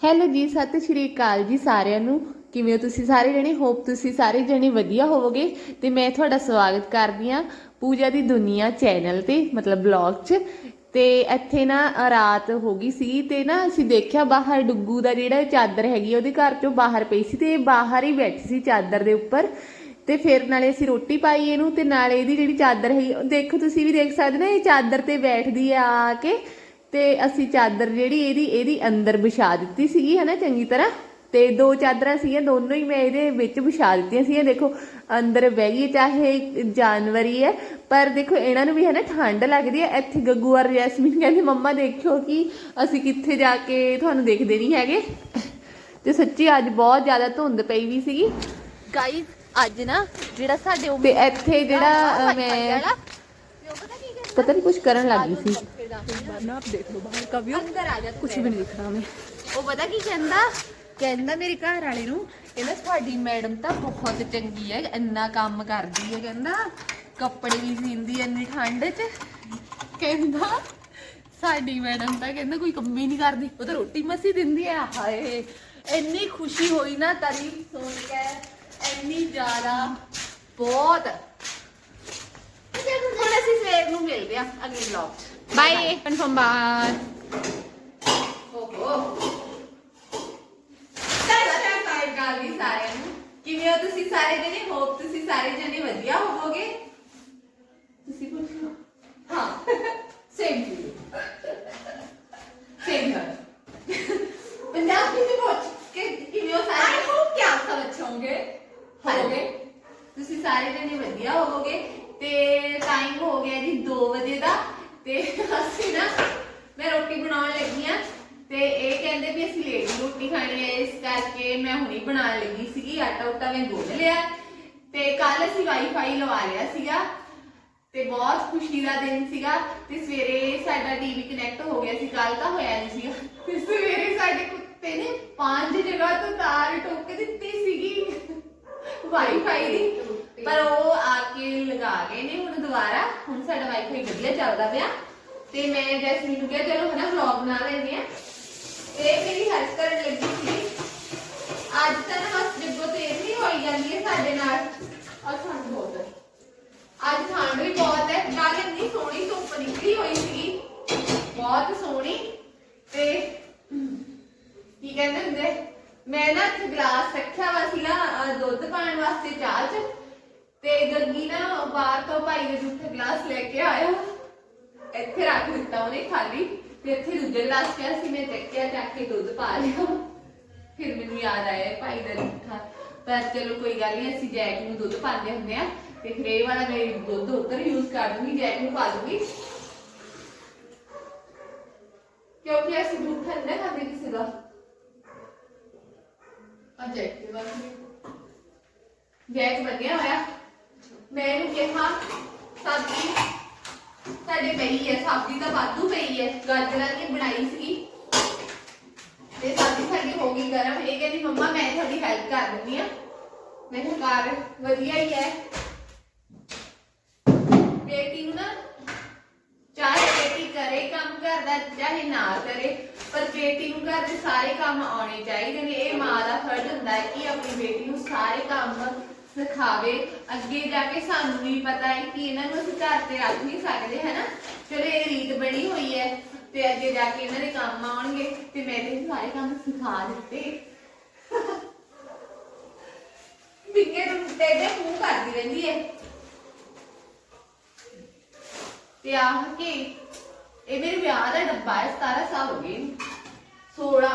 Hello ਜੀ, ਸਤਿ ਸ਼੍ਰੀ ਅਕਾਲ ਜੀ ਸਾਰਿਆਂ ਨੂੰ। ਕਿਵੇਂ ਹੋ ਤੁਸੀਂ ਸਾਰੇ ਜਣੇ? ਹੋਪ ਤੁਸੀਂ ਸਾਰੇ ਜਣੇ ਵਧੀਆ ਹੋਵੋਗੇ। ਤੇ ਮੈਂ ਤੁਹਾਡਾ ਸਵਾਗਤ ਕਰਦੀ ਆ ਪੂਜਾ ਦੀ ਦੁਨੀਆ ਚੈਨਲ ਤੇ, ਮਤਲਬ ਬਲੌਗ 'ਚ। ਤੇ ਇੱਥੇ ਨਾ, ਰਾਤ ਹੋ ਗਈ ਸੀ ਤੇ ਨਾ ਅਸੀਂ ਦੇਖਿਆ ਬਾਹਰ ਡੁੱਗੂ ਦਾ ਜਿਹੜਾ ਚਾਦਰ ਹੈਗੀ ਉਹਦੇ ਘਰ ਚੋਂ ਬਾਹਰ ਪਈ ਸੀ ਤੇ ਇਹ ਬਾਹਰ ਹੀ ਬੈਠੀ ਸੀ ਚਾਦਰ ਦੇ ਉੱਪਰ। ਤੇ ਫਿਰ ਨਾਲੇ ਅਸੀਂ ਰੋਟੀ ਪਾਈ ਇਹਨੂੰ ਤੇ ਨਾਲੇ ਇਹਦੀ ਜਿਹੜੀ ਚਾਦਰ ਹੈਗੀ, ਦੇਖੋ ਤੁਸੀਂ ਵੀ ਦੇਖ ਸਕਦੇ ਨਾ, ਇਹ ਚਾਦਰ ਤੇ ਬੈਠਦੀ ਆ ਆ ਕੇ। ਤੇ ਅਸੀਂ ਚਾਦਰ ਜਿਹੜੀ ਇਹਦੀ ਇਹਦੀ ਅੰਦਰ ਵਿਛਾ ਦਿੱਤੀ ਸੀਗੀ ਹਨਾ ਚੰਗੀ ਤਰ੍ਹਾਂ? ਤੇ ਦੋ ਚਾਦਰਾਂ ਸੀਗੀਆਂ ਦੋਨੋਂ ਹੀ ਮੈਂ ਇਹਦੇ ਵਿੱਚ ਵਿਛਾ ਦਿੱਤੀਆਂ ਸੀਗੀਆਂ। ਦੇਖੋ ਅੰਦਰ ਬਹਿ ਗਈ ਚਾਹੇ ਜਾਨਵਰੀ ਹੈ ਪਰ ਦੇਖੋ ਇਹਨਾਂ ਨੂੰ ਵੀ ਹੈ ਨਾ ਠੰਡ ਲੱਗਦੀ ਹੈ। ਇੱਥੇ ਗੱਗੂ ਔਰ ਜੈਸਮੀਨ ਕਹਿੰਦੇ ਮੰਮਾ ਦੇਖਿਓ ਕਿ ਅਸੀਂ ਕਿੱਥੇ ਜਾ ਕੇ ਤੁਹਾਨੂੰ ਦੇਖਦੇ ਨਹੀਂ ਹੈਗੇ? ਤੇ ਸੱਚੀ ਅੱਜ ਬਹੁਤ ਜ਼ਿਆਦਾ ਧੁੰਦ ਪਈ ਵੀ ਸੀਗੀ। ਗਾਈਸ ਅੱਜ ਨਾ ਜਿਹੜਾ ਸਾਡੇ ਉਹ ਤੇ ਇੱਥੇ ਜਿਹੜਾ ਮੈਂ ਪਤਾ ਨਹੀਂ ਕੁਝ ਕਰਨ ਲੱਗੀ ਸੀ। ਨਾ ਆਪ ਦੇਖ ਲਓ ਬਾਹਰ ਕਾ ਵਿਊ ਅੰਦਰ ਆ ਜਾ ਕੁਝ ਵੀ ਨਹੀਂ ਦਿਖ ਰਹਾ ਮੈਂ। ਉਹ ਪਤਾ ਕੀ ਕਹਿੰਦਾ? ਕਹਿੰਦਾ ਮੇਰੇ ਘਰ ਵਾਲੇ ਨੂੰ ਕਹਿੰਦਾ ਤੁਹਾਡੀ ਮੈਡਮ ਤਾਂ ਬਹੁਤ ਚੰਗੀ ਹੈ ਇੰਨਾ ਕੰਮ ਕਰਦੀ ਹੈ ਕਹਿੰਦਾ। ਕੱਪੜੇ ਵੀ ਸੀਂਦੀ ਐ ਇੰਨੀ ਠੰਡ 'ਚ। ਕਹਿੰਦਾ ਸਾਡੀ ਮੈਡਮ ਤਾਂ ਕਹਿੰਦਾ ਕੋਈ ਕੰਮ ਹੀ ਨਹੀਂ ਕਰਦੀ। ਉਹ ਤਾਂ ਰੋਟੀ ਮਸੀ ਦਿੰਦੀ ਹੈ ਹਾਏ। ਇੰਨੀ ਖੁਸ਼ੀ ਹੋਈ ਨਾ ਤਾਰੀਫ ਸੁਣ ਕੇ। ਇੰਨੀ ਜ਼ਿਆਦਾ ਬਹੁਤ। ਹੁਣ ਅਸੀਂ ਸਵੇਰ ਨੂੰ ਮਿਲਦੇ ਆ ਅਗਲੇ ਵਲੌਗ 'ਚ ਬਾਏ ਕਨਫਰਮ ਬਾਏ ਓਹੋ ਗਾਲੀ ਸਾਰਿਆਂ ਨੂੰ ਕਿਵੇਂ ਹੋ ਤੁਸੀਂ ਸਾਰੇ ਜਣੇ ਹੋਪ ਤੁਸੀਂ ਸਾਰੇ ਜਣੇ ਵਧੀਆ ਹੋਵੋਗੇ ਤੁਸੀਂ ਪੁੱਛੋ ਹਾਂ ਸੇਮ ਟੂ ਯੂ ਸੇਮ ਹਰ ਪੰਜਾਬੀ ਦੇ ਪੁੱਛ ਕਿ ਕਿਵੇਂ ਹੋ ਸਾਰੇ ਆਈ ਹੋਪ ਕਿ ਆਪ ਸਭ ਅੱਛੇ ਹੋਗੇ ਹੋਗੇ ਤੁਸੀਂ ਸਾਰੇ ਜਣੇ ਵਧੀਆ ਹੋਵੋਗੇ ਤੇ ਟਾਈਮ ਹੋ ਗਿਆ ਜੀ 2 ਵਜੇ ਦਾ ਤੇ ਅਸੀਂ ਨਾ ਮੈਂ ਰੋਟੀ ਬਣਾਉਣ ਲੱਗੀ ਆ ਤੇ ਇਹ ਕਹਿੰਦੇ ਵੀ ਅਸੀਂ ਲੇਟ ਰੋਟੀ ਖਾਣੀ ਹੈ, ਇਸ ਕਰਕੇ ਮੈਂ ਹੁਣੇ ਬਣਾਉਣ ਲੱਗੀ ਸੀਗੀ, ਆਟਾ ਉਟਾ ਮੈਂ ਗੁੰਨ ਲਿਆ ਤੇ ਕੱਲ ਅਸੀਂ ਵਾਈਫਾਈ ਲਵਾ ਲਿਆ ਸੀਗਾ ਤੇ ਬਹੁਤ ਖੁਸ਼ੀ ਦਾ ਦਿਨ ਸੀਗਾ ਤੇ ਸਵੇਰੇ ਸਾਡਾ ਟੀਵੀ ਕਨੈਕਟ ਹੋ ਗਿਆ ਸੀ ਕੱਲ ਤਾਂ ਹੋਇਆ ਨਹੀਂ ਸੀਗਾ। ਤੇ ਸਵੇਰੇ ਸਾਡੇ ਕੁੱਤੇ ਨੇ ਪੰਜ ਜਗ੍ਹਾ ਤੋਂ ਤਾਰ ਟੋਕ ਦਿੱਤੀ ਸੀਗੀ। ਵਾਈਫਾਈ ਦੀ। ਪਰ ਉਹ ਆ ਕੇ ਲਗਾ ਗਏ ਨੇ ਹੁਣ ਦੁਬਾਰਾ। ਹੁਣ ਸਾਡਾ ਵਾਈਫਾਈ ਵਧੀਆ ਚੱਲਦਾ ਪਿਆ। ਤੇ ਮੈਂ ਜੈਸਮੀਨ ਨੂੰ ਕਿਹਾ ਚਲੋ ਹਨਾ ਵਲੌਗ ਬਣਾ ਲੈਂਦੇ ਆ ਇਹ ਮੇਰੀ ਹੈਲਪ ਕਰਨ ਲੱਗੀ ਸੀ ਅੱਜ ਤਾਂ ਨਾ ਬਸ ਜਿੱਬੋ ਤੇ ਨਹੀਂ ਹੋਈ ਜਾਂਦੀ ਹੈ ਸਾਡੇ ਨਾਲ। ਔਰ ਠੰਡ ਬਹੁਤ ਹੈ। ਅੱਜ ਠੰਡ ਵੀ ਬਹੁਤ ਹੈ। ਕੱਲ ਇੰਨੀ ਸੋਹਣੀ ਧੁੱਪ ਨਿਕਲੀ ਹੋਈ ਸੀਗੀ। ਬਹੁਤ ਸੋਹਣੀ। ਤੇ ਕੀ ਕਹਿੰਦੇ ਹੁੰਦੇ? ਮੈਂ ਨਾ ਇੱਥੇ ਗਲਾਸ ਰੱਖਿਆ ਵਾ ਸੀਗਾ ਅਹ, ਦੁੱਧ ਪਾਣ ਵਾਸਤੇ ਚਾਹ ਚ। ਤੇ ਗੱਗੀ ਨਾ ਬਾਹਰ ਤੋਂ ਭਾਈ ਦੇ ਜੂਠੇ ਗਲਾਸ ਲੈ ਕੇ ਆਇਆ। ਇੱਥੇ ਰੱਖ ਦਿੱਤਾ ਉਹਨੇ ਖਾਲੀ। ਤੇ ਇੱਥੇ ਦੂਜਾ ਗਲਾਸ ਪਿਆ ਸੀ, ਮੈਂ ਚੱਕਿਆ, ਚੱਕ ਕੇ ਦੁੱਧ ਪਾ ਲਿਆ। ਫਿਰ ਮੈਨੂੰ ਯਾਦ ਆਇਆ ਭਾਈ ਦਾ ਜੂਠਾ। ਪਰ ਚਲੋ ਕੋਈ ਗੱਲ ਨਹੀਂ ਅਸੀਂ ਜੈਕ ਨੂੰ ਦੁੱਧ ਪਾਉਂਦੇ ਹੁੰਦੇ ਆ। ਤੇ ਫਿਰ ਇਹ ਵਾਲਾ ਮੈਂ ਦੁੱਧ ਉੱਧਰ ਯੂਜ਼ ਕਰ ਦੂੰਗੀ, ਜੈਕ ਨੂੰ ਪਾ ਦੂੰਗੀ। ਕਿਉਂਕਿ ਅਸੀਂ ਜੂਠਾ ਨਹੀਂ ਨਾ ਖਾਂਦੇ ਕਿਸੇ ਦਾ। ਆ ਜੈਕ ਦੇ ਬਾਅਦ ਜੈਕ ਬਣਿਆ ਹੋਇਆ। ਮੈਂ ਇਹਨੂੰ ਕਿਹਾ ਸਬਜ਼ੀ ਸਾਡੇ ਪਈ ਹੈ ਸਬਜ਼ੀ ਤਾਂ ਵਾਧੂ ਪਈ ਹੈ, ਗਾਜਰਾਂ ਦੀ ਬਣਾਈ ਸੀਗੀ। ਤੇ ਸਬਜ਼ੀ ਸਾਡੀ ਹੋ ਗਈ ਗਰਮ। ਇਹ ਕਹਿੰਦੀ, ਮੰਮਾ, ਮੈਂ ਤੁਹਾਡੀ ਹੈਲਪ ਕਰ ਦਿੰਦੀ ਆ ਮੈਂ ਕਿਹਾ ਕਰ ਵਧੀਆ ਹੀ ਹੈ। ਬੇਟੀ ਨੂੰ ਨਾ ਚਾਹੇ ਬੇਟੀ ਕਰੇ ਕੰਮ ਕਰਦਾ ਚਾਹੇ ਨਾ ਕਰੇ, ਪਰ ਬੇਟੀ ਨੂੰ ਘਰ ਦੇ ਸਾਰੇ ਕੰਮ ਆਉਣੇ ਚਾਹੀਦੇ ਨੇ। ਇਹ ਮਾਂ ਦਾ ਫਰਜ਼ ਹੁੰਦਾ ਹੈ ਕਿ ਆਪਣੀ ਬੇਟੀ ਨੂੰ ਸਾਰੇ ਕੰਮ ਸਿਖਾਵੇ, ਅੱਗੇ ਜਾ ਕੇ ਸਾਨੂੰ ਵੀ ਪਤਾ ਹੈ ਕਿ ਇਹਨਾਂ ਨੂੰ ਅਸੀਂ ਘਰ ਤੇ ਰੱਖ ਨਹੀਂ ਸਕਦੇ, ਹੈਨਾ? ਚਲੋ ਇਹ ਰੀਤ ਬਣੀ ਹੋਈ ਹੈ ਤੇ ਅੱਗੇ ਜਾ ਕੇ ਇਹਨਾਂ ਦੇ ਕੰਮ ਆਉਣਗੇ ਤੇ ਮੈਂ ਤੇ ਸਾਰੇ ਕੰਮ ਸਿਖਾ ਦਿੱਤੇ। ਬਿੱਗੇ ਨੂੰ ਟੇਡੇ ਮੂੰਹ ਕਰਦੀ ਰਹਿੰਦੀ ਹੈ। ਤੇ ਆਹ ਕਿ ਇਹ ਮੇਰੇ ਵਿਆਹ ਦਾ ਡੱਬਾ ਹੈ 17 ਸਾਲ ਹੋ ਗਏ 16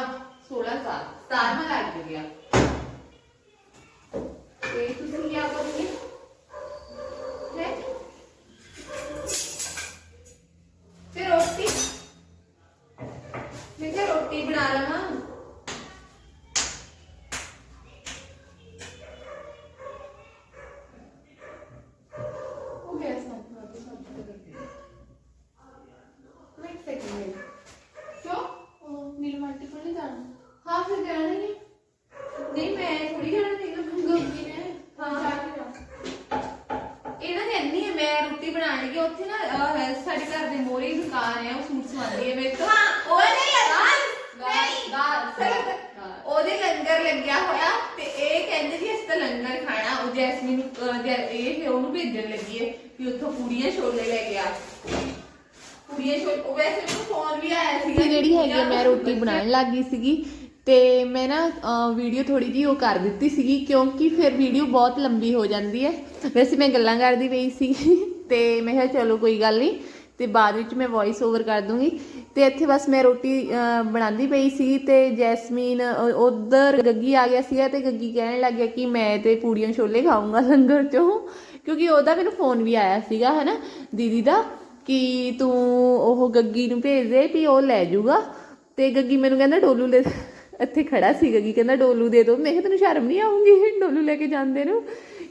16 ਸਾਲ 17ਵਾਂ ਲੱਗ ਗਿਆ ਤੇ ਤੁਸੀਂ ਕੀ ਕਰੋਗੇ ਸਾਡੇ ਘਰ ਦੇ ਮੋਰੇ ਹੀ ਦੁਕਾਨ ਹੈ ਉਹ ਸੂਟ ਸਵਾਉਂਦੀ ਹੈ ਮੇਰੇ ਤੋਂ। ਹਾਂ ਉਹਦੇ ਲੰਗਰ ਨਹੀਂ। ਦਾਲ। ਉਹਦੇ ਲੰਗਰ ਲੱਗਿਆ ਹੋਇਆ ਤੇ ਇਹ ਕਹਿੰਦੇ ਜੀ ਅਸੀਂ ਤਾਂ ਲੰਗਰ ਖਾਣਾ ਉਹ ਜੈਸਮੀਨ ਨੂੰ, ਅਹ, ਜੈ- ਇਹ ਫਿਰ ਉਹਨੂੰ ਭੇਜਣ ਲੱਗੀ ਹੈ ਵੀ ਉੱਥੋਂ ਪੂੜੀਆਂ ਛੋਲੇ ਲੈ ਗਿਆ ਪੂੜੀਆਂ ਛੋਲੇ ਉਹ ਵੈਸੇ ਮੈਨੂੰ ਫੋਨ ਵੀ ਆਇਆ ਸੀ ਸੀ ਜਿਹੜੀ ਹੈਗੀ ਆ, ਮੈਂ ਰੋਟੀ ਬਣਾਉਣ ਲੱਗ ਗਈ ਸੀਗੀ ਤੇ ਮੈਂ ਨਾ ਵੀਡੀਓ ਥੋੜੀ ਜੀ ਉਹ ਕਰ ਦਿੱਤੀ ਸੀਗੀ ਕਿਉਂਕਿ ਫਿਰ ਵੀਡੀਓ ਬਹੁਤ ਲੰਬੀ ਹੋ ਜਾਂਦੀ ਹੈ ਵੈਸੇ ਮੈਂ ਗੱਲਾਂ ਕਰਦੀ ਪਈ ਸੀ ਤੇ ਮੈਂ ਕਿਹਾ ਚਲੋ ਕੋਈ ਗੱਲ ਨਹੀਂ ਤੇ ਬਾਅਦ ਵਿੱਚ ਮੈਂ ਵੌਇਸ ਓਵਰ ਕਰ ਦੂੰਗੀ। ਤੇ ਇੱਥੇ ਬਸ ਮੈਂ ਰੋਟੀ ਬਣਾਉਂਦੀ ਪਈ ਸੀ ਤੇ ਜੈਸਮੀਨ ਉਧਰ ਗੱਗੀ ਆ ਗਿਆ ਸੀਗਾ ਤੇ ਗੱਗੀ ਕਹਿਣ ਲੱਗ ਗਿਆ ਕਿ ਮੈਂ ਤੇ ਪੂੜੀਆਂ ਛੋਲੇ ਖਾਊਂਗਾ ਲੰਗਰ ਚੋਂ। ਕਿਉਂਕਿ ਉਹਦਾ ਮੈਨੂੰ ਫੋਨ ਵੀ ਆਇਆ ਸੀਗਾ, ਹਨਾ, ਦੀਦੀ ਦਾ, ਕਿ ਤੂੰ ਉਹ ਗੱਗੀ ਨੂੰ ਭੇਜ ਦੇ ਵੀ ਉਹ ਲੈ ਜਾਊਗਾ। ਤੇ ਗੱਗੀ ਮੈਨੂੰ ਕਹਿੰਦਾ, ਡੋਲੂ ਲੈ, ਇੱਥੇ ਖੜਾ ਸੀ ਗੱਗੀ, ਕਹਿੰਦਾ, ਡੋਲੂ ਦੇ ਦੋ। ਮੈਂ ਕਿਹਾ, ਤੈਨੂੰ ਸ਼ਰਮ ਨਹੀਂ ਆਉਂਗੀ ਡੋਲੂ ਲੈ ਕੇ ਜਾਂਦੇ ਨੂੰ?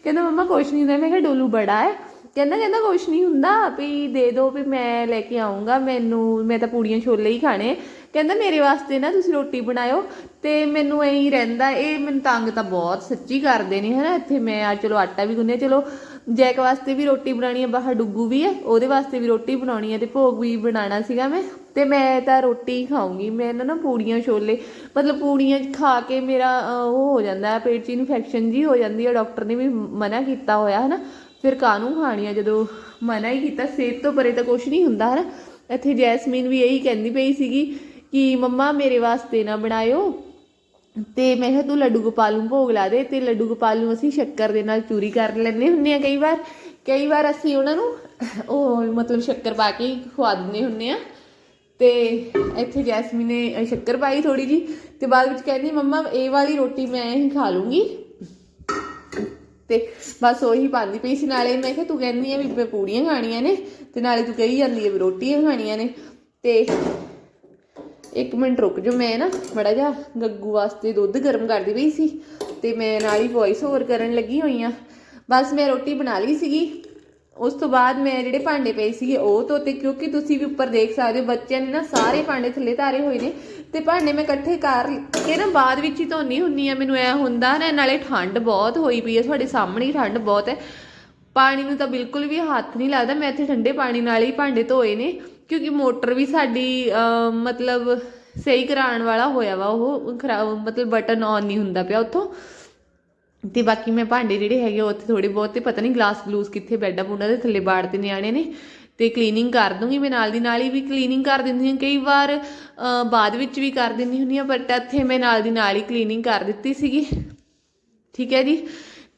ਕਹਿੰਦਾ, ਮੰਮਾ, ਕੁਛ ਨਹੀਂ ਹੁੰਦਾ। ਮੈਂ ਕਿਹਾ, ਡੋਲੂ ਬੜਾ ਹੈ। ਕਹਿੰਦਾ ਕਹਿੰਦਾ ਕੁਛ ਨਹੀਂ ਹੁੰਦਾ, ਵੀ ਦੇ ਦੋ, ਵੀ ਮੈਂ ਲੈ ਕੇ ਆਉਂਗਾ ਮੈਨੂੰ, ਮੈਂ ਤਾਂ ਪੂੜੀਆਂ ਛੋਲੇ ਹੀ ਖਾਣੇ। ਕਹਿੰਦਾ, ਮੇਰੇ ਵਾਸਤੇ ਨਾ ਤੁਸੀਂ ਰੋਟੀ ਬਣਾਇਓ ਤੇ ਮੈਨੂੰ ਐਂ ਹੀ ਰਹਿੰਦਾ, ਇਹ ਮੈਨੂੰ ਤੰਗ ਤਾਂ ਬਹੁਤ ਸੱਚੀ ਕਰਦੇ ਨੇ, ਹਨਾ, ਇੱਥੇ ਮੈਂ ਆ, ਚਲੋ ਆਟਾ ਵੀ ਗੁੰਨਿਆ, ਚਲੋ ਜੈਕ ਵਾਸਤੇ ਵੀ ਰੋਟੀ ਬਣਾਣੀ ਹੈ ਬਾਹਰ ਡੁੱਗੂ ਵੀ ਹੈ ਉਹਦੇ ਵਾਸਤੇ ਵੀ ਰੋਟੀ ਬਣਾਉਣੀ ਹੈ ਤੇ ਭੋਗ ਵੀ ਬਣਾਉਣਾ ਸੀਗਾ ਮੈਂ, ਤੇ ਮੈਂ ਤਾਂ ਰੋਟੀ ਹੀ ਖਾਊਂਗੀ, ਮੈਂ ਨਾ ਨਾ ਪੂੜੀਆਂ ਛੋਲੇ, ਮਤਲਬ ਪੂੜੀਆਂ ਖਾ ਕੇ ਮੇਰਾ ਉਹ ਹੋ ਜਾਂਦਾ, ਪੇਟ 'ਚ ਇਨਫੈਕਸ਼ਨ ਜੀ ਹੋ ਜਾਂਦੀ ਹੈ ਡਾਕਟਰ ਨੇ ਵੀ ਮਨਾ ਕੀਤਾ ਹੋਇਆ, ਹਨਾ। ਫਿਰ ਕਾਹਨੂੰ ਖਾਣੀ ਆ ਜਦੋਂ ਮਨਾ ਹੀ ਕੀਤਾ, ਸਿਹਤ ਤੋਂ ਪਰੇ ਤਾਂ ਕੁਝ ਨਹੀਂ ਹੁੰਦਾ, ਹਨਾ? ਇੱਥੇ ਜੈਸਮੀਨ ਵੀ ਇਹੀ ਕਹਿੰਦੀ ਪਈ ਸੀਗੀ ਕਿ ਮੰਮਾ, ਮੇਰੇ ਵਾਸਤੇ ਨਾ ਬਣਾਇਓ ਤੇ ਮੈਂ ਕਿਹਾ, ਤੂੰ ਲੱਡੂ ਗੋਪਾਲ ਨੂੰ ਭੋਗ ਲਾ ਦੇ ਤੇ ਲੱਡੂ ਗੋਪਾਲ ਨੂੰ ਅਸੀਂ ਸ਼ੱਕਰ ਦੇ ਨਾਲ ਚੂਰੀ ਕਰ ਲੈਂਦੇ ਹੁੰਦੇ ਆ ਕਈ ਵਾਰ। ਕਈ ਵਾਰ ਅਸੀਂ ਉਹਨਾਂ ਨੂੰ ਉਹ ਮਤਲਬ ਸ਼ੱਕਰ ਪਾ ਕੇ ਹੀ ਖਵਾ ਦਿੰਦੇ ਹੁੰਦੇ ਆ ਤੇ ਇੱਥੇ ਜੈਸਮੀਨ ਨੇ ਸ਼ੱਕਰ ਪਾਈ ਥੋੜੀ ਜੀ ਤੇ ਬਾਅਦ ਵਿੱਚ ਕਹਿੰਦੀ, ਮੰਮਾ, ਇਹ ਵਾਲੀ ਰੋਟੀ ਮੈਂ ਹੀ ਖਾ ਲੂੰਗੀ। ਤੇ ਬਸ ਉਹੀ ਪਾਉਂਦੀ ਪਈ ਸੀ। ਨਾਲੇ ਮੈਂ ਕਿਹਾ ਤੂੰ ਕਹਿੰਦੀ ਆ ਵੀ ਮੈਂ ਪੂੜੀਆਂ ਖਾਣੀਆਂ ਨੇ ਤੇ ਨਾਲੇ ਤੂੰ ਕਹੀ ਜਾਂਦੀ ਆ ਵੀ ਰੋਟੀਆਂ ਖਾਣੀਆਂ ਨੇ। ਤੇ ਇੱਕ ਮਿੰਟ ਰੁਕ ਜਾ ਮੈਂ ਨਾ ਬੜਾ ਜਾ ਗੱਗੂ ਵਾਸਤੇ ਦੁੱਧ ਗਰਮ ਕਰਦੀ ਪਈ ਸੀ ਤੇ ਮੈਂ ਨਾਲ ਹੀ ਵੌਇਸ ਓਵਰ ਕਰਨ ਲੱਗੀ ਹੋਈ ਆ। ਬਸ ਮੈਂ ਰੋਟੀ ਬਣਾ ਲਈ ਸੀਗੀ। ਉਸ ਤੋਂ ਬਾਅਦ ਮੈਂ ਜਿਹੜੇ ਭਾਂਡੇ ਪਏ ਸੀਗੇ ਉਹ ਧੋਤੇ, ਕਿਉਂਕਿ ਤੁਸੀਂ ਵੀ ਉੱਪਰ ਦੇਖ ਸਕਦੇ ਹੋ, ਬੱਚਿਆਂ ਨੇ ਨਾ ਸਾਰੇ ਭਾਂਡੇ ਥੱਲੇ ਧਾਰੇ ਹੋਏ ਨੇ। ਤੇ ਭਾਂਡੇ ਮੈਂ ਇਕੱਠੇ ਕਰ ਕੇ ਨਾ ਬਾਅਦ ਵਿੱਚ ਹੀ ਧੋਨੀ ਹੁੰਨੀ ਆ, ਮੈਨੂੰ ਐ ਹੁੰਦਾ ਨਾ, ਨਾਲੇ ਠੰਡ ਬਹੁਤ ਹੋਈ ਪਈ ਹੈ ਤੁਹਾਡੇ ਸਾਹਮਣੇ ਠੰਡ ਬਹੁਤ ਹੈ। ਪਾਣੀ ਨੂੰ ਤਾਂ ਬਿਲਕੁਲ ਵੀ ਹੱਥ ਨਹੀਂ ਲੱਗਦਾ, ਮੈਂ ਇੱਥੇ ਠੰਡੇ ਪਾਣੀ ਨਾਲ ਹੀ ਭਾਂਡੇ ਧੋਏ ਨੇ, ਕਿਉਂਕਿ ਮੋਟਰ ਵੀ ਸਾਡੀ ਮਤਲਬ ਸਹੀ ਕਰਾਉਣ ਵਾਲਾ ਹੋਇਆ ਵਾ, ਉਹ ਖਰਾਬ ਮਤਲਬ ਬਟਨ ਆਨ ਨਹੀਂ ਹੁੰਦਾ ਪਿਆ ਉੱਥੋਂ। ਤੇ ਬਾਕੀ ਮੈਂ ਭਾਂਡੇ ਜਿਹੜੇ ਹੈਗੇ ਉਹ ਉੱਥੇ ਥੋੜੇ ਬਹੁਤ ਤੇ ਪਤਾ ਨਹੀਂ ਗਲਾਸ ਗਲੂਸ ਕਿੱਥੇ ਬੈੱਡਾਂ ਬੁੱਡਾਂ ਦੇ ਥੱਲੇ ਬਾੜ 'ਤੇ ਨਿਆਣੇ ਨੇ। ਅਤੇ ਕਲੀਨਿੰਗ ਕਰ ਦੂੰਗੀ ਮੈਂ ਨਾਲ ਦੀ ਨਾਲ ਹੀ ਵੀ ਕਲੀਨਿੰਗ ਕਰ ਦਿੰਦੀ ਹਾਂ, ਕਈ ਵਾਰ ਬਾਅਦ ਵਿੱਚ ਵੀ ਕਰ ਦਿੰਦੀ ਹੁੰਦੀ ਹਾਂ ਬਟ ਇੱਥੇ ਮੈਂ ਨਾਲ ਦੀ ਨਾਲ ਹੀ ਕਲੀਨਿੰਗ ਕਰ ਦਿੱਤੀ ਸੀਗੀ। ਠੀਕ ਹੈ ਜੀ?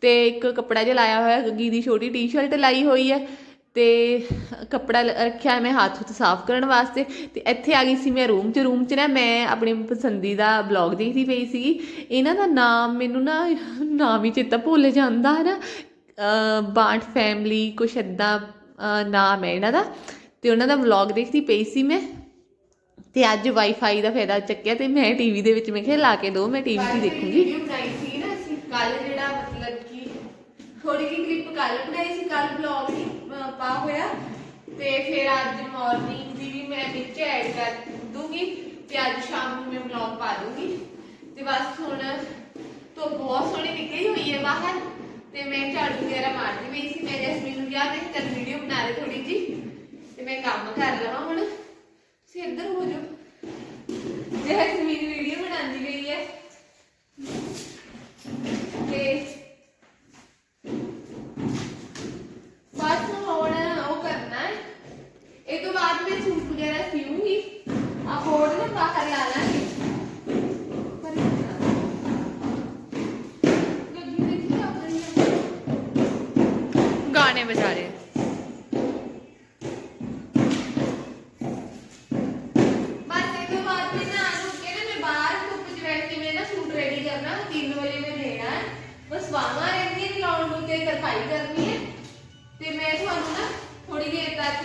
ਤੇ ਇੱਕ ਕੱਪੜਾ ਜਿਹਾ ਲਾਇਆ ਹੋਇਆ ਗੱਗੀ ਦੀ ਛੋਟੀ ਟੀ-ਸ਼ਰਟ ਲਾਈ ਹੋਈ ਹੈ, ਤੇ ਕੱਪੜਾ ਰੱਖਿਆ ਮੈਂ ਹੱਥ ਹੁੱਥ ਸਾਫ਼ ਕਰਨ ਵਾਸਤੇ, ਤੇ ਇੱਥੇ ਆ ਗਈ ਸੀ ਮੈਂ ਰੂਮ 'ਚ ਰੂਮ 'ਚ ਨਾ ਮੈਂ ਆਪਣੇ ਪਸੰਦੀਦਾ ਬਲੌਗ ਦੇਖਦੀ ਪਈ ਸੀਗੀ। ਇਹਨਾਂ ਦਾ ਨਾਮ ਮੈਨੂੰ ਨਾ, ਨਾਮ ਹੀ ਚੇਤਾ ਭੁੱਲ ਜਾਂਦਾ ਹੈ ਨਾ ਬਾਂਟ ਫੈਮਲੀ ਕੁਛ ਏਦਾਂ ਨਾਮ ਹੈ ਇਹਨਾਂ ਦਾ। ਤੇ ਉਹਨਾਂ ਦਾ ਵਲੌਗ ਦੇਖਦੀ ਪਈ ਸੀ ਮੈਂ। ਤੇ ਅੱਜ ਵਾਈਫਾਈ ਦਾ ਫਾਇਦਾ ਚੱਕਿਆ ਤੇ ਮੈਂ ਟੀਵੀ ਦੇ ਵਿੱਚ ਮੈਂ ਕਿਹਾ ਲਾ ਕੇ ਦੋ, ਮੈਂ ਟੀਵੀ 'ਚ ਦੇਖੂੰਗੀ। ਸੀ ਕੱਲ ਜਿਹੜਾ ਮਤਲਬ ਕਿ ਥੋੜੀ ਜਿਹੀ ਕਲਿੱਪ ਕੱਲ ਬਣਾਈ ਸੀ ਕੱਲ ਬਲੌਗ ਪਾ ਹੋਇਆ। ਤੇ ਫਿਰ ਅੱਜ ਮਾਰਨਿੰਗ ਦੀ ਵੀ ਮੈਂ ਵਿੱਚ ਐਡ ਕਰ ਦੂੰਗੀ ਤੇ ਅੱਜ ਸ਼ਾਮ ਨੂੰ ਮੈਂ ਬਲੌਗ ਪਾ ਦੂੰਗੀ। ਤੇ ਬਸ ਹੁਣ ਤੋਂ ਬਹੁਤ ਸੋਹਣੀ ਨਿਕਲੀ ਹੋਈ ਹੈ ਬਾਹਰ। ਤੇ ਮੈਂ ਝਾੜੂ ਵਗੈਰਾ ਮਾਰਦੀ ਪਈ ਸੀ, ਮੈਂ ਜੈਸਮੀਨ ਨੂੰ ਕਿਹਾ ਮੈਂ ਚੱਲ ਵੀਡੀਓ ਬਣਾ ਲੈ ਥੋੜੀ ਜੀ ਤੇ ਮੈਂ ਕੰਮ ਕਰ ਲਵਾਂ ਹੁਣ। ਤੁਸੀਂ ਇੱਧਰ ਹੋ ਜਾਓ। ਜੈਸਮੀਨ ਵੀਡੀਓ ਬਣਾਉਂਦੀ ਪਈ ਹੈ ਤੇ ਬਸ ਹੁਣ ਉਹ ਕਰਨਾ ਹੈ ਇਹ ਤੋਂ ਬਾਅਦ ਮੈਂ ਸੂਟ ਵਗੈਰਾ ਸਿਉਂਗੀ ਆ ਬੋਰਡ ਨਾ ਬਾਹਰ ਲਾ ਲਾਂਗੇ ਪਰ ਇਹ ਨਾ। ਗੱਡੀ ਦੇ ਕੀ ਕਰ ਰਹੀ ਹੈ ਗਾਣੇ ਬਜਾ ਰਹੇ ਬਸ ਇਹ ਤੋਂ ਬਾਅਦ ਮੈਂ ਨਾ ਨੂੰ ਕੇ ਨਾ ਮੈਂ ਬਾਹਰ ਧੁੱਪ 'ਚ ਬੈਠ ਕੇ ਮੈਂ ਨਾ ਸੂਟ ਰੈਡੀ ਕਰਨਾ 3 ਵਜੇ ਮੈਂ ਦੇਣਾ ਹੈ ਬਸ ਵਾਵਾ ਰਹਿੰਦੀ ਹੈ ਲਾਉਣ ਨੂੰ ਤੇ ਤਰਪਾਈ ਕਰਨੀ ਹੈ ਤੇ ਮੈਂ ਤੁਹਾਨੂੰ ਨਾ ਥੋੜੀ ਦੇਰ ਤੱਕ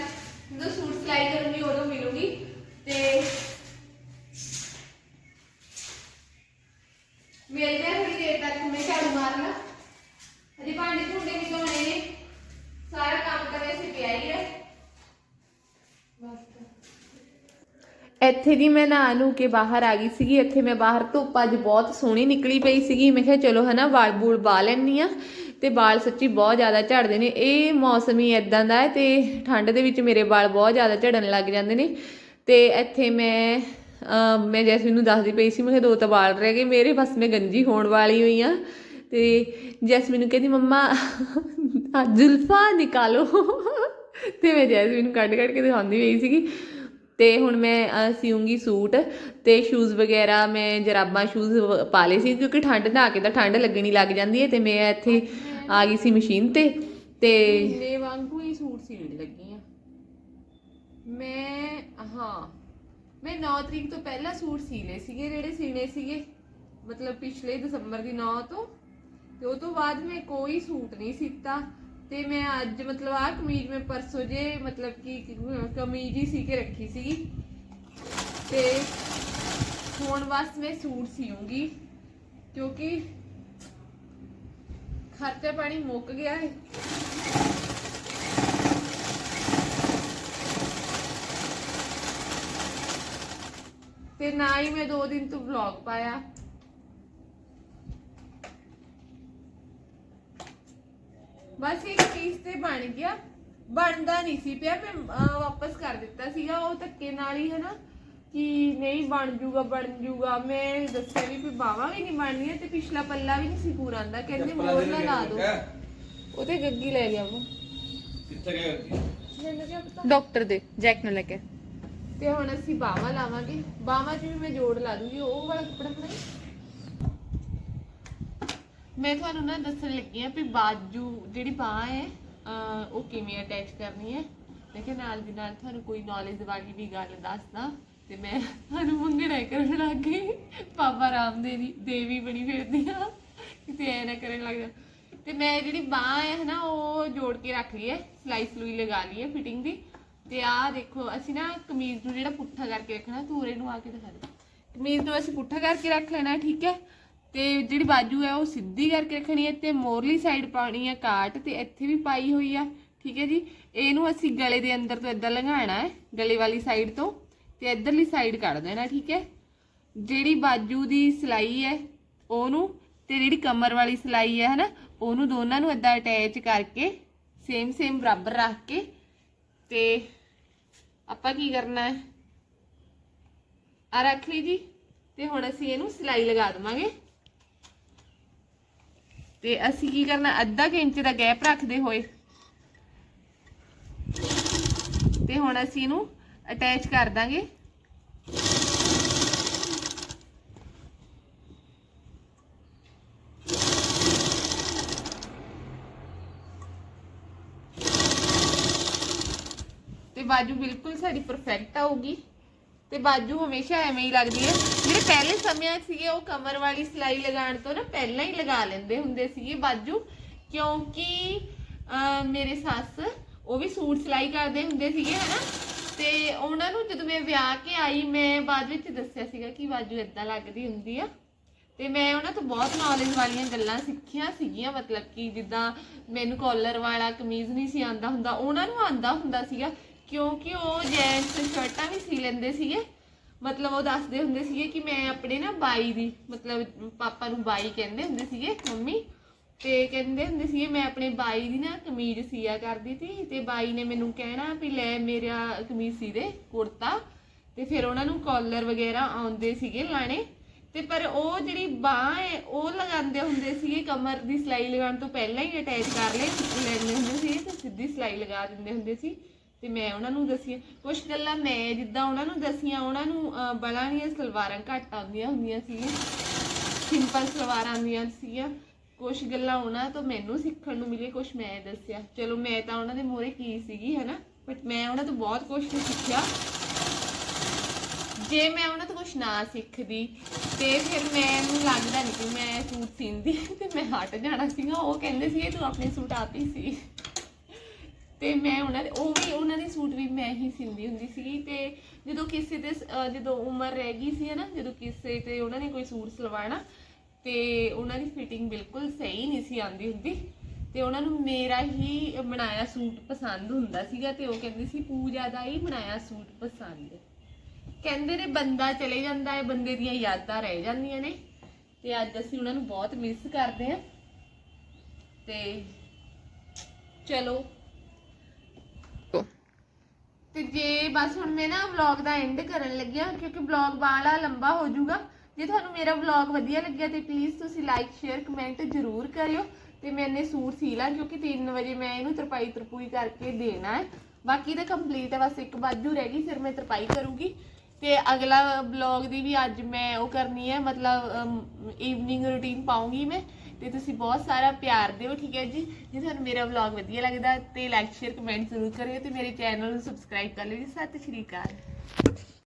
ਜਦੋਂ ਸੂਟ ਸਿਲਾਈ ਕਰੂੰਗੀ ਉਦੋਂ ਮਿਲੂੰਗੀ ਤੇ ਮਿਲਦੇ ਹਾਂ ਥੋੜੀ ਦੇਰ ਤੱਕ ਮੈਂ ਝਾੜੂ ਮਾਰਨਾ ਅਜੇ ਭਾਂਡੇ ਭੁੰਡੇ ਵੀ ਧੋਣੇ ਨੇ ਸਾਰਾ ਕੰਮ ਤਾਂ ਵੈਸੇ ਪਿਆ ਹੀ ਹੈ ਬਸ ਇੱਥੇ ਦੀ ਮੈਂ ਨਹਾ ਨੂੰ ਕੇ ਬਾਹਰ ਆ ਗਈ ਸੀਗੀ, ਇੱਥੇ ਮੈਂ ਬਾਹਰ ਧੁੱਪ ਅੱਜ ਬਹੁਤ ਸੋਹਣੀ ਨਿਕਲੀ ਪਈ ਸੀਗੀ। ਮੈਂ ਕਿਹਾ ਚਲੋ ਹਨਾ, ਵਾਲ ਬੂਲ ਪਾ ਲੈਣੀ ਆ ਤੇ ਵਾਲ ਸੱਚੀ ਬਹੁਤ ਜ਼ਿਆਦਾ ਝੜਦੇ ਨੇ। ਇਹ ਮੌਸਮ ਹੀ ਇਦਾਂ ਦਾ ਹੈ ਤੇ ਠੰਡ ਦੇ ਵਿੱਚ ਮੇਰੇ ਵਾਲ ਬਹੁਤ ਜ਼ਿਆਦਾ ਝੜਨ ਲੱਗ ਜਾਂਦੇ ਨੇ। ਤੇ ਇੱਥੇ ਮੈਂ ਮੈਂ ਜੈਸਮੀਨ ਨੂੰ ਦੱਸਦੀ ਪਈ ਸੀ, ਮੈਂ ਕਿਹਾ ਦੋ ਤਾਂ ਵਾਲ ਰਹਿ ਗਏ ਮੇਰੇ, ਬਸ ਮੈਂ ਗੰਜੀ ਹੋਣ ਵਾਲੀ ਹੋਈ ਆ। ਤੇ ਜੈਸਮੀਨ ਨੂੰ ਕਹਿੰਦੀ, ਮੰਮਾ ਆ ਜ਼ੁਲਫਾ ਨਿਕਾਲੋ। ਤੇ ਮੈਂ ਜੈਸਮੀਨ ਨੂੰ ਕੱਢ ਕੱਢ ਕੇ ਦਿਖਾਉਂਦੀ ਪਈ ਸੀਗੀ। ਅਤੇ ਹੁਣ ਮੈਂ ਅਹ, ਸੂਟ ਅਤੇ ਸ਼ੂਜ਼ ਵਗੈਰਾ ਮੈਂ ਜਰਾਬਾਂ ਸ਼ੂਜ਼ ਪਾ ਲਏ ਸੀ ਕਿਉਂਕਿ ਠੰਡ ਨਹਾ ਕੇ ਤਾਂ ਠੰਡ ਲੱਗਣੀ ਲੱਗ ਜਾਂਦੀ ਹੈ ਅਤੇ ਮੈਂ ਇੱਥੇ ਆ ਗਈ ਸੀ ਮਸ਼ੀਨ ਤੇ ਤੇ ਮੇਰੇ ਵਾਂਗੂ ਹੀ ਸੂਟ ਸੀਣ ਲੱਗੀ ਆ। ਮੈਂ ਹਾਂ ਮੈਂ 9 ਤਰੀਕ ਤੋਂ ਪਹਿਲਾਂ ਸੂਟ ਸੀ ਲਏ ਸੀਗੇ ਜਿਹੜੇ ਸੀਨੇ ਸੀਗੇ। ਮਤਲਬ ਪਿਛਲੇ ਦਸੰਬਰ ਦੀ 9 ਤੋਂ ਤੇ ਉਹ ਤੋਂ ਬਾਅਦ ਮੈਂ ਕੋਈ ਸੂਟ ਨਹੀਂ ਸੀਤਾ। ਤੇ ਮੈਂ ਅੱਜ ਮਤਲਬ ਆਹ ਕਮੀਜ਼ ਮੈਂ ਪਰਸੋਂ ਜੇ ਮਤਲਬ ਕਿ ਕਮੀਜ਼ ਹੀ ਸੀ ਕੇ ਰੱਖੀ ਸੀਗੀ। ਤੇ ਹੁਣ ਬਸ ਮੈਂ ਸੂਟ ਸੀਊਂਗੀ, ਕਿਉਂਕਿ ਖਰਚਾ ਪਾਣੀ ਮੁੱਕ ਗਿਆ ਹੈ ਤੇ ਨਾ ਹੀ ਮੈਂ ਦੋ ਦਿਨ ਤੋਂ ਵਲੌਗ ਪਾਇਆ। ਬਸ ਇੱਕ ਪੀਸ ਤੇ ਬਣ ਗਿਆ। ਬਣਦਾ ਨਹੀਂ ਸੀ ਪਿਆ ਮੈਂ ਅਹ, ਵਾਪਸ ਕਰ ਦਿੱਤਾ ਸੀਗਾ। ਉਹ ਧੱਕੇ ਨਾਲ ਹੀ ਹਨਾ ਕਿ ਨਹੀਂ ਬਣ ਜੂਗਾ ਬਣ ਜੂਗਾ। ਮੈਂ ਦੱਸਿਆ ਵੀ ਵੀ ਬਾਵਾ ਵੀ ਨਹੀਂ ਬਣਨੀਆਂ ਤੇ ਪਿਛਲਾ ਪੱਲਾ ਵੀ ਨਹੀਂ ਸੀ ਪੂਰਾ ਆਂਦਾ ਕਹਿੰਦੇ ਮੋਰ ਨਾ ਲਾ ਦੋ। ਉਹ ਤੇ ਗੱਗੀ ਲੈ ਗਿਆ ਉਹ ਕਿੱਥੇ ਗਏ ਮੈਨੂੰ ਕੀ ਪਤਾ? ਡਾਕਟਰ ਦੇ ਜੈਕ ਨਾਲ ਲੈ ਕੇ। ਤੇ ਹੁਣ ਅਸੀਂ ਬਾਵਾ ਲਾਵਾਂਗੇ। ਬਾਵਾ 'ਚ ਵੀ ਮੈਂ ਜੋੜ ਲਾ ਦੂੰਗੀ। ਉਹ ਵਾਲਾ ਕੱਪੜਾ ਬਣਾਈ? ਮੈਂ ਤੁਹਾਨੂੰ ਨਾ ਦੱਸਣ ਲੱਗੀ ਆ ਵੀ ਬਾਜੂ ਜਿਹੜੀ ਬਾਹ ਹੈ ਅਹ, ਉਹ ਕਿਵੇਂ ਅਟੈਚ ਕਰਨੀ ਹੈ। ਮੈਂ ਕਿਹਾ ਨਾਲ ਦੀ ਨਾਲ ਤੁਹਾਨੂੰ ਕੋਈ ਨੌਲੇਜ ਵਾਲੀ ਵੀ ਗੱਲ ਦੱਸਦਾ। ਤੇ ਮੈਂ ਤੁਹਾਨੂੰ ਮੰਗਣਾ ਕਰਨ ਲੱਗ ਗਈ। ਬਾਬਾ ਰਾਮ ਦੀ ਦੇਵੀ ਬਣੀ ਫਿਰਦੀ ਆ। ਕਿਤੇ ਐ ਨਾ ਕਰਨ ਲੱਗ ਜਾ। ਤੇ ਮੈਂ ਜਿਹੜੀ ਬਾਹ ਹੈ ਨਾ ਉਹ ਜੋੜ ਕੇ ਰੱਖ ਲਈ ਹੈ। ਸਲਾਈ ਸਲੂਈ ਲਗਾ ਲਈ ਹੈ ਫਿਟਿੰਗ ਦੀ। ਤੇ ਆਹ ਦੇਖੋ ਅਸੀਂ ਨਾ ਕਮੀਜ਼ ਨੂੰ ਜਿਹੜਾ ਪੁੱਠਾ ਕਰਕੇ ਰੱਖਣਾ ਤੂਰੇ ਨੂੰ ਆ ਕੇ ਦਿਖਾ ਦੇ ਕਮੀਜ਼ ਨੂੰ ਅਸੀਂ ਪੁੱਠਾ ਕਰਕੇ ਰੱਖ ਲੈਣਾ ਠੀਕ ਹੈ? ਤੇ ਜਿਹੜੀ ਬਾਜੂ ਹੈ ਉਹ ਸਿੱਧੀ ਕਰਕੇ ਰੱਖਣੀ ਹੈ ਤੇ ਮੋਰਲੀ ਸਾਈਡ ਪਾਣੀ ਹੈ ਕਾਟ ਤੇ ਇੱਥੇ ਵੀ ਪਾਈ ਹੋਈ ਆ, ਠੀਕ ਹੈ ਜੀ। ਇਹਨੂੰ ਅਸੀਂ ਗਲੇ ਦੇ ਅੰਦਰ ਤੋਂ ਇਦਾਂ ਲੰਘਾਣਾ ਹੈ, ਗਲੇ ਵਾਲੀ ਸਾਈਡ ਤੋਂ ਤੇ ਇਧਰਲੀ ਸਾਈਡ ਕੱਢ ਦੇਣਾ, ਠੀਕ ਹੈ। ਜਿਹੜੀ ਬਾਜੂ ਦੀ ਸਿਲਾਈ ਹੈ ਉਹਨੂੰ ਤੇ ਜਿਹੜੀ ਕਮਰ ਵਾਲੀ ਸਿਲਾਈ ਹੈ, ਹਨਾ, ਉਹਨੂੰ ਦੋਨਾਂ ਨੂੰ ਇਦਾਂ ਅਟੈਚ ਕਰਕੇ ਸੇਮ ਸੇਮ ਬਰਾਬਰ ਰੱਖ ਕੇ ਤੇ ਆਪਾਂ ਕੀ ਕਰਨਾ ਹੈ? ਆ ਰੱਖ ਲਈ ਜੀ, ਤੇ ਹੁਣ ਅਸੀਂ ਇਹਨੂੰ ਸਿਲਾਈ ਲਗਾ ਦਵਾਂਗੇ। ਤੇ ਅਸੀਂ ਕੀ ਕਰਨਾ, ਅੱਧਾ ਕੁ ਇੰਚ ਦਾ ਗੈਪ ਰੱਖਦੇ ਹੋਏ। ਤੇ ਹੁਣ ਅਸੀਂ ਇਹਨੂੰ ਅਟੈਚ ਕਰ ਦਾਂਗੇ। ਤੇ ਬਾਜੂ ਬਿਲਕੁਲ ਸਾਡੀ ਪਰਫੈਕਟ ਆਊਗੀ। ਤੇ ਬਾਜੂ ਹਮੇਸ਼ਾ ਐਵੇਂ ਹੀ ਲੱਗਦੀ ਹੈ। ਪਹਿਲੇ ਸਮਿਆਂ ਸੀਗੇ ਉਹ ਕਮਰ ਵਾਲੀ ਸਿਲਾਈ ਲਗਾਉਣ ਤੋਂ ਨਾ ਪਹਿਲਾਂ ਹੀ ਲਗਾ ਲੈਂਦੇ ਹੁੰਦੇ ਸੀਗੇ ਬਾਜੂ ਕਿਉਂਕਿ ਅਹ, ਮੇਰੇ ਸੱਸ ਉਹ ਵੀ ਸੂਟ ਸਿਲਾਈ ਕਰਦੇ ਹੁੰਦੇ ਸੀਗੇ ਹਨਾ? ਤੇ ਉਹਨਾਂ ਨੂੰ ਜਦੋਂ ਮੈਂ ਵਿਆਹ ਕੇ ਆਈ ਮੈਂ ਬਾਅਦ ਵਿੱਚ ਦੱਸਿਆ ਸੀਗਾ ਕਿ ਬਾਜੂ ਇਦਾਂ ਲੱਗਦੀ ਹੁੰਦੀ ਆ। ਤੇ ਮੈਂ ਉਹਨਾਂ ਤੋਂ ਬਹੁਤ ਨੌਲੇਜ ਵਾਲੀਆਂ ਗੱਲਾਂ ਸਿੱਖੀਆਂ ਸੀਗੀਆਂ ਮਤਲਬ ਕਿ ਜਿੱਦਾਂ ਮੈਨੂੰ ਕਾਲਰ ਵਾਲਾ ਕਮੀਜ਼ ਨਹੀਂ ਸੀ ਆਂਦਾ ਹੁੰਦਾ ਉਹਨਾਂ ਨੂੰ ਆਂਦਾ ਹੁੰਦਾ ਸੀਗਾ ਕਿਉਂਕਿ ਉਹ ਜੈਂਟਸ ਸ਼ਰਟਾਂ ਵੀ ਸੀ ਲੈਂਦੇ ਸੀਗੇ। ਮਤਲਬ ਉਹ ਦੱਸਦੇ ਹੁੰਦੇ ਸੀਗੇ ਕਿ ਮੈਂ ਆਪਣੇ ਨਾ ਬਾਈ ਦੀ, ਮਤਲਬ ਪਾਪਾ ਨੂੰ ਬਾਈ ਕਹਿੰਦੇ ਹੁੰਦੇ ਸੀਗੇ, ਮੰਮੀ। ਤੇ ਕਹਿੰਦੇ ਹੁੰਦੇ ਸੀਗੇ, ਮੈਂ ਆਪਣੇ ਬਾਈ ਦੀ ਨਾ ਕਮੀਜ਼ ਸੀਆ ਕਰਦੀ ਸੀ ਤੇ ਬਾਈ ਨੇ ਮੈਨੂੰ ਕਹਿਣਾ ਵੀ ਲੈ ਮੇਰਾ ਕਮੀਜ਼ ਸੀ ਦੇ ਕੁੜਤਾ। ਤੇ ਫਿਰ ਉਹਨਾਂ ਨੂੰ ਕਾਲਰ ਵਗੈਰਾ ਆਉਂਦੇ ਸੀਗੇ ਲਾਣੇ ਤੇ ਪਰ ਉਹ ਜਿਹੜੀ ਬਾਹ ਹੈ, ਉਹ ਲਗਾਉਂਦੇ ਹੁੰਦੇ ਸੀਗੇ ਕਮਰ ਦੀ ਸਿਲਾਈ ਲਗਾਉਣ ਤੋਂ ਪਹਿਲਾਂ ਹੀ ਅਟੈਚ ਕਰ ਲੈ ਲੈਂਦੇ ਹੁੰਦੇ ਸੀ ਤੇ ਸਿੱਧੀ ਸਿਲਾਈ ਲਗਾ ਦਿੰਦੇ ਹੁੰਦੇ ਸੀ। ਤੇ ਮੈਂ ਉਹਨਾਂ ਨੂੰ ਦੱਸੀਆਂ। ਕੁਝ ਗੱਲਾਂ ਮੈਂ ਜਿੱਦਾਂ ਉਹਨਾਂ ਨੂੰ ਦੱਸੀਆਂ ਉਹਨਾਂ ਨੂੰ ਅਹ, ਬਲਾਂ ਦੀਆਂ ਸਲਵਾਰਾਂ ਘੱਟ ਆਉਂਦੀਆਂ ਹੁੰਦੀਆਂ ਸੀਗੀਆਂ। ਸਿੰਪਲ ਸਲਵਾਰਾਂ ਆਉਂਦੀਆਂ ਸੀਗੀਆਂ। ਕੁਝ ਗੱਲਾਂ ਉਹਨਾਂ ਤੋਂ ਮੈਨੂੰ ਸਿੱਖਣ ਨੂੰ ਮਿਲੇ ਕੁਝ ਮੈਂ ਦੱਸਿਆ। ਚਲੋ ਮੈਂ ਤਾਂ ਉਹਨਾਂ ਦੇ ਮੋਰੇ ਕੀ ਸੀਗੀ ਹਨਾ? ਬਟ ਮੈਂ ਉਹਨਾਂ ਤੋਂ ਬਹੁਤ ਕੁਝ ਸਿੱਖਿਆ। ਜੇ ਮੈਂ ਉਹਨਾਂ ਤੋਂ ਕੁਝ ਨਾ ਸਿੱਖਦੀ ਤੇ ਫਿਰ ਮੈਨੂੰ ਲੱਗਦਾ ਨਹੀਂ ਕਿ ਮੈਂ ਸੂਟ ਸੀਂਦੀ ਤੇ ਮੈਂ ਹਟ ਜਾਣਾ ਸੀਗਾ। ਉਹ ਕਹਿੰਦੇ ਸੀ ਤੂੰ ਆਪਣੇ ਸੂਟ ਆਪ ਹੀ ਸੀ। ਤੇ ਮੈਂ ਉਹਨਾਂ ਦੇ ਉਹ ਵੀ ਉਹਨਾਂ ਦੇ ਸੂਟ ਵੀ ਮੈਂ ਹੀ ਸਿੰਦੀ ਹੁੰਦੀ ਸੀ ਤੇ ਜਦੋਂ ਕਿਸੇ ਦੇ ਅਹ ਜਦੋਂ ਉਮਰ ਰਹਿ ਗਈ ਸੀ ਨਾ ਜਦੋਂ ਕਿਸੇ ਤੇ ਉਹਨਾਂ ਨੇ ਕੋਈ ਸੂਟ ਸਿਲਵਾਣਾ, ਤੇ ਉਹਨਾਂ ਦੀ ਫਿਟਿੰਗ ਬਿਲਕੁਲ ਸਹੀ ਨਹੀਂ ਸੀ ਆਉਂਦੀ ਹੁੰਦੀ। ਤੇ ਉਹਨਾਂ ਨੂੰ ਮੇਰਾ ਹੀ ਬਣਾਇਆ ਸੂਟ ਪਸੰਦ ਹੁੰਦਾ ਸੀਗਾ ਤੇ ਉਹ ਕਹਿੰਦੇ ਸੀ, ਪੂਜਾ ਦਾ ਹੀ ਬਣਾਇਆ ਸੂਟ ਪਸੰਦ। ਕਹਿੰਦੇ ਨੇ, ਬੰਦਾ ਚਲੇ ਜਾਂਦਾ ਹੈ, ਬੰਦੇ ਦੀਆਂ ਯਾਦਾਂ ਰਹਿ ਜਾਂਦੀਆਂ ਨੇ। ਤੇ ਅੱਜ ਅਸੀਂ ਉਹਨਾਂ ਨੂੰ ਬਹੁਤ ਮਿਸ ਕਰਦੇ ਹਾਂ। ਤੇ ਚਲੋ ਤੇ ਜੇ ਬਸ ਹੁਣ ਮੈਂ ਨਾ ਵਲੌਗ ਦਾ ਐਂਡ ਕਰਨ ਲੱਗਿਆ ਕਿਉਂਕਿ ਵਲੌਗ ਬਾਲਾ ਲੰਬਾ ਹੋ ਜਾਊਗਾ। ਜੇ ਤੁਹਾਨੂੰ ਮੇਰਾ ਵਲੌਗ ਵਧੀਆ ਲੱਗਿਆ ਤੇ ਪਲੀਜ਼ ਤੁਸੀਂ ਲਾਈਕ ਸ਼ੇਅਰ ਕਮੈਂਟ ਜ਼ਰੂਰ ਕਰਿਓ। ਤੇ ਮੈਨੇ ਇਹਨੇ ਸੂਟ ਸੀ ਲਾ, ਕਿਉਂਕਿ 3 ਵਜੇ ਮੈਂ ਇਹਨੂੰ ਤਰਪਾਈ ਤਰਪੂਈ ਕਰਕੇ ਦੇਣਾ ਹੈ। ਬਾਕੀ ਤਾਂ ਕੰਪਲੀਟ ਹੈ, ਬਸ ਇੱਕ ਬਾਜੂ ਰਹਿ ਗਈ, ਫਿਰ ਮੈਂ ਤਰਪਾਈ ਕਰੂੰਗੀ। ਤੇ ਅਗਲਾ ਬਲੌਗ ਦੀ ਵੀ ਅੱਜ ਮੈਂ ਉਹ ਕਰਨੀ ਹੈ, ਮਤਲਬ ਈਵਨਿੰਗ ਰੂਟੀਨ ਪਾਉਂਗੀ ਮੈਂ। ਤੇ ਤੁਸੀਂ ਬਹੁਤ ਸਾਰਾ ਪਿਆਰ ਦਿਓ, ਠੀਕ ਹੈ ਜੀ? ਜੇ ਤੁਹਾਨੂੰ ਮੇਰਾ ਵਲੌਗ ਵਧੀਆ ਲੱਗਦਾ, ਤੇ ਲਾਈਕ ਸ਼ੇਅਰ ਕਮੈਂਟ ਜ਼ਰੂਰ ਕਰਿਓ ਤੇ ਮੇਰੇ ਚੈਨਲ ਨੂੰ ਸਬਸਕ੍ਰਾਈਬ ਕਰ ਲਿਓ ਜੀ। ਸਤਿ ਸ਼੍ਰੀ ਅਕਾਲ।